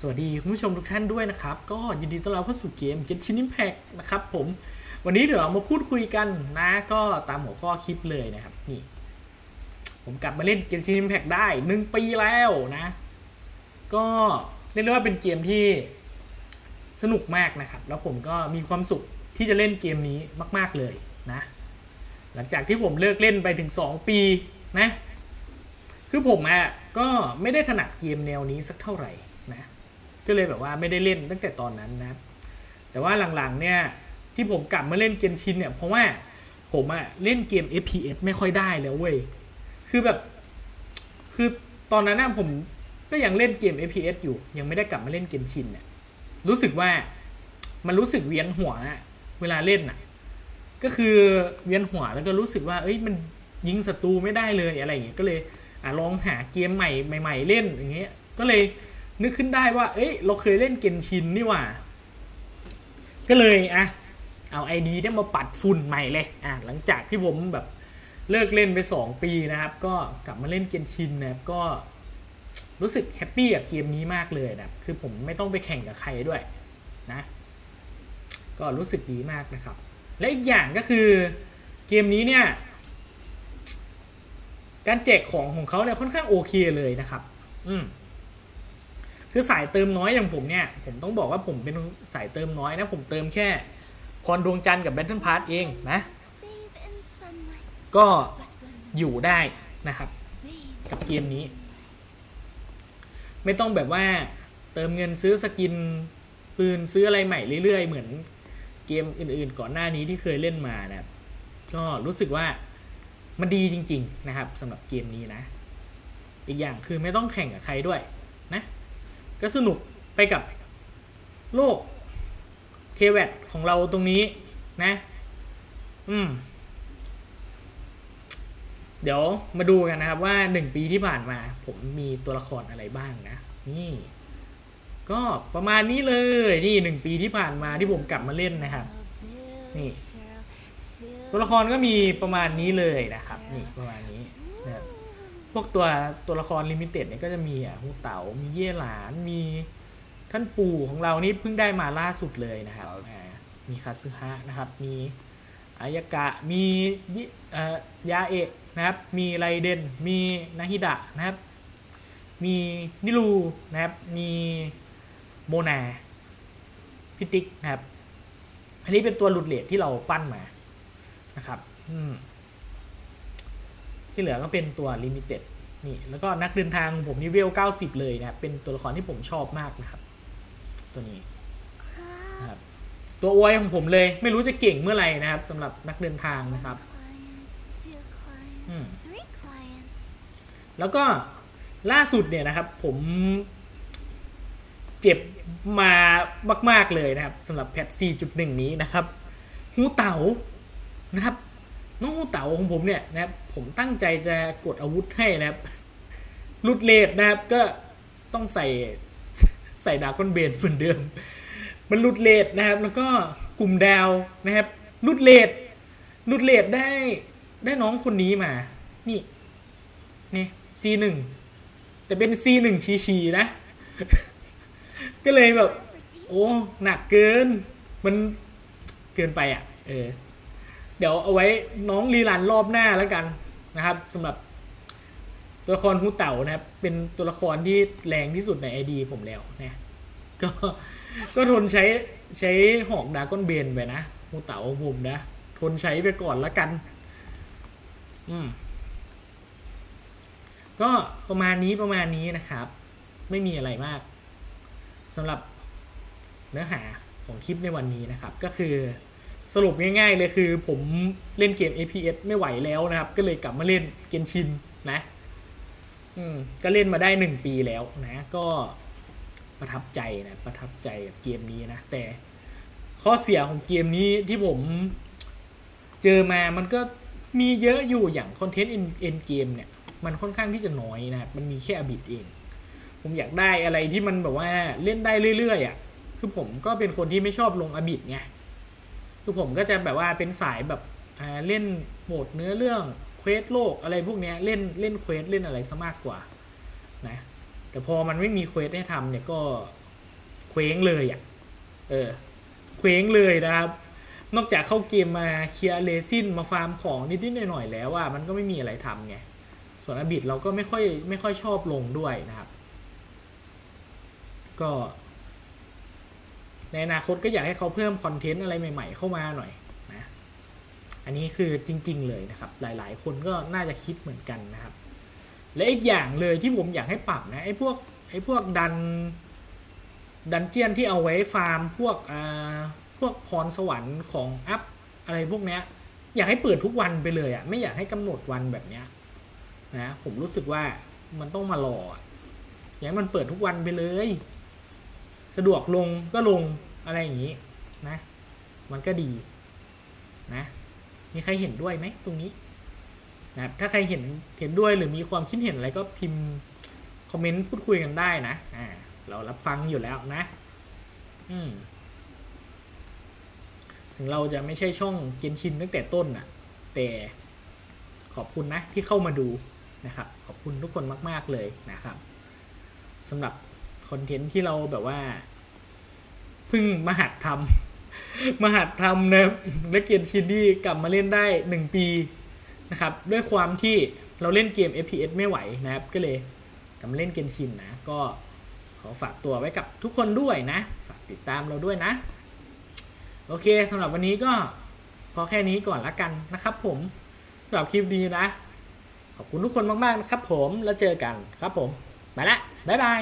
สวัสดีคุณผู้ชมทุกท่านด้วยนะครับ ก็ยินดีต้อนรับเข้าสู่เกม Genshin Impact นะครับผมวันนี้เดี๋ยวเรามาพูดคุยกันนะก็ตามหัวข้อคลิปเลยนะครับนี่ ผมกลับมาเล่น Genshin Impact ได้หนึ่งปีแล้วนะ ก็เรียกได้ว่าเป็นเกมที่สนุกมากนะครับ แล้วผมก็มีความสุขที่จะเล่นเกมนี้มาก ๆเลยนะ หลังจากที่ผมเลิกเล่นไปถึง 2 ปีนะ คือผมอะก็ไม่ได้ถนัดเกมแนวนี้สักเท่าไหร่นะ ก็เลยแบบว่าไม่ได้เล่นตั้งแต่ตอนนั้นนะครับแต่ว่าหลังๆเนี่ยที่ผมกลับมาเล่นเกมชินเนี่ยเพราะว่าผมอะเล่นเกม FPS ไม่ค่อยได้แล้วเว้ย คือแบบ คือตอนนั้นนะผมก็ยังเล่นเกม FPS อยู่ ยังไม่ได้กลับมาเล่นเกมชินเนี่ยรู้สึกว่ามันรู้สึกเวียนหัวอะเวลาเล่นอะก็คือเวียนหัวแล้วก็รู้สึกว่า เอ้ยมันยิงศัตรูไม่ได้เลยอะไรอย่างเงี้ยก็เลยอะลองหาเกมใหม่ใหม่ ๆ เล่นอย่างเงี้ยก็เลย นึกขึ้นได้ว่า เอ้ย เราเคยเล่นเกนชินนี่หว่า ก็เลยอะ เอาไอดีเนี่ยมาปัดฝุ่นใหม่เลยอะหลังจากที่ผมแบบเลิกเล่นไป 2 ปีนะครับ ก็กลับมาเล่นเกนชินนะครับ ก็รู้สึกแฮปปี้กับเกมนี้มากเลยนะคือผมไม่ต้องไปแข่งกับใครด้วยนะ ก็รู้สึกดีมากนะครับ และอีกอย่างก็คือเกมนี้เนี่ย การแจกของของเขาเนี่ยค่อนข้างโอเคเลยนะครับ อืม คือสายเติมน้อยอย่างผมเนี่ย ผมต้องบอกว่าผมเป็นสายเติมน้อยนะ ผมเติมแค่พรดวงจันทร์กับแบทเทิลพาร์ตเองนะ ก็อยู่ได้นะครับ กับเกมนี้ ไม่ต้องแบบว่าเติมเงินซื้อสกินปืนซื้ออะไรใหม่เรื่อยๆ เหมือนเกมอื่นๆ ก่อนหน้านี้ที่เคยเล่นมานะก็รู้สึกว่ามันดีจริง ๆ นะครับสำหรับเกมนี้นะ อีกอย่างคือไม่ต้องแข่งกับใครด้วยนะ ก็สนุกไปกับโลกเทเวตของเราตรงนี้นะ อืม เดี๋ยวมาดูกันนะครับว่าหนึ่งปีที่ผ่านมา ผมมีตัวละครอะไรบ้างนะ นี่ ก็ประมาณนี้เลย นี่หนึ่งปีที่ผ่านมาที่ผมกลับมาเล่นนะครับ นี่ ตัวละครก็มีประมาณนี้เลยนะครับ นี่ประมาณนี้นะครับ วกตัวตัวละครลิมิเต็ดเนี่ยก็จะมีอะฮูเต๋ามีเย่หลาน มีท่านปู่ของเรานี่เพิ่งได้มาล่าสุดเลยนะครับอ่ามีคาซึฮะนะครับ มีอายากะ มียิเอ่อยาเอะนะครับ มีไรเดน มีนาฮิดะนะครับ มีนิลูนะครับ มีโมนาพิติกนะครับ อันนี้เป็นตัวหลุดเลทที่เราปั้นมานะครับ อืม ที่เหลือก็เป็นตัวลิมิเต็ดนี่แล้วก็นักเดินทางของผมนี่เวล 90 เลยนะครับเป็นตัวละครที่ผมชอบมากนะครับ ตัวนี้นะครับตัวอวยของผมเลย ไม่รู้จะเก่งเมื่อไหร่นะครับสำหรับนักเดินทางนะครับแล้วก็ล่าสุดเนี่ยนะครับ ผมเจ็บมามาก ๆ เลยนะครับสำหรับแพท4.1 นี้นะครับฮูเต๋านะครับ น้องฮูเต๋าของผมเนี่ยนะครับผมตั้งใจจะกดอาวุธให้นะครับลุดเลดนะครับก็ต้องใส่ใส่ดาก้อนเบนเหมือนเดิม มันลุดเลดนะครับ แล้วก็กลุ่มดาวนะครับลุดเลดลุดเลดได้ได้น้องคนนี้มา นี่นี่ C1 แต่เป็น C1 ชีชีนะ ก็เลยแบบ โอ้ หนักเกิน มันเกินไปอะ เออ เดี๋ยวเอาไว้น้องรีลันรอบหน้าแล้วกันนะครับสำหรับตัวละครฮูเต่านะครับ เป็นตัวละครที่แรงที่สุดในไอดีผมแล้วนะก็ก็ทนใช้ใช้หอกดาก้อนเบนไปนะฮูเต่าองผมนะ ทนใช้ไปก่อนละกัน อืมก็ประมาณนี้ประมาณนี้นะครับ ไม่มีอะไรมากสำหรับเนื้อหาของคลิปในวันนี้นะครับ ก็คือ สรุปง่ายๆเลยคือผมเล่นเกม APS ไม่ไหวแล้วนะครับ ก็เลยกลับมาเล่นเกนชินนะอืมก็เล่นมาได้หนึ่งปีแล้วนะ ก็ประทับใจนะประทับใจกับเกมนี้นะ แต่ข้อเสียของเกมนี้ที่ผมเจอมามันก็มีเยอะอยู่อย่างคอนเทนต์เอ็นเกมเนี่ย มันค่อนข้างที่จะน้อยนะครับ มันมีแค่อบิดเอง ผมอยากได้อะไรที่มันแบบว่าเล่นได้เรื่อยๆอะคือผมก็เป็นคนที่ไม่ชอบลงอบิดไง คือผมก็จะแบบว่าเป็นสายแบบเล่นโหมดเนื้อเรื่องเควสโลกอะไรพวกนี้เล่นเล่นเควสเล่นอะไรซะมากกว่านะแต่พอมันไม่มีเควสให้ทำเนี่ยก็เคว้งเลยอะ่ะเออเคว้งเลยนะครับ นอกจากเข้าเกมมาเคลียร์เลซินมาฟาร์มของนิดๆหน่อยๆแล้วว่ามันก็ไม่มีอะไรทำไงส่วนอบิดเราก็ไม่ค่อยไม่ค่อยชอบลงด้วยนะครับ ก็ ในอนาคตก็อยากให้เขาเพิ่มคอนเทนต์อะไรใหม่ๆ เข้ามาหน่อยนะอันนี้คือจริง ๆ เลยนะครับ หลายๆ คนก็น่าจะคิดเหมือนกันนะครับ และอีกอย่างเลยที่ผมอยากให้ปรับนะไอ้พวกไอ้พวกดันดันเจียนที่เอาไว้ฟาร์มพวกอ่าพวกพรสวรรค์ของอัพอะไรพวกเนี้ยอยากให้เปิดทุกวันไปเลยอะ่ะไม่อยากให้กำหนดวันแบบเนี้ยนะผมรู้สึกว่ามันต้องมารออะอยากให้มันเปิดทุกวันไปเลย สะดวกลงก็ลงอะไรอย่างนี้นะ มันก็ดีนะ มีใครเห็นด้วยไหมตรงนี้นะถ้าใครเห็นเห็นด้วยหรือมีความคิดเห็นอะไรก็พิมพ์คอมเมนต์พูดคุยกันได้นะอ่าเรารับฟังอยู่แล้วนะ อืมถึงเราจะไม่ใช่ช่องเกนชินตั้งแต่ต้นน่ะแต่ขอบคุณนะที่เข้ามาดูนะครับ ขอบคุณทุกคนมาก ๆ เลยนะครับสำหรับ คอนเทนต์ที่เราแบบว่าเพิ่งมาหัดทำมาหัดทำนะและเกมชินที่กลับมาเล่นได้หนึ่งปีนะครับ ด้วยความที่เราเล่นเกม FPS ไม่ไหวนะครับ ก็เลยกลับมาเล่นเกมชินนะ ก็ขอฝากตัวไว้กับทุกคนด้วยนะ ฝากติดตามเราด้วยนะ โอเคสำหรับวันนี้ก็พอแค่นี้ก่อนละกันนะครับผมสำหรับคลิปนี้นะ ขอบคุณทุกคนมาก ๆ นะครับผมแล้วเจอกันครับผม ไปละ บ๊ายบาย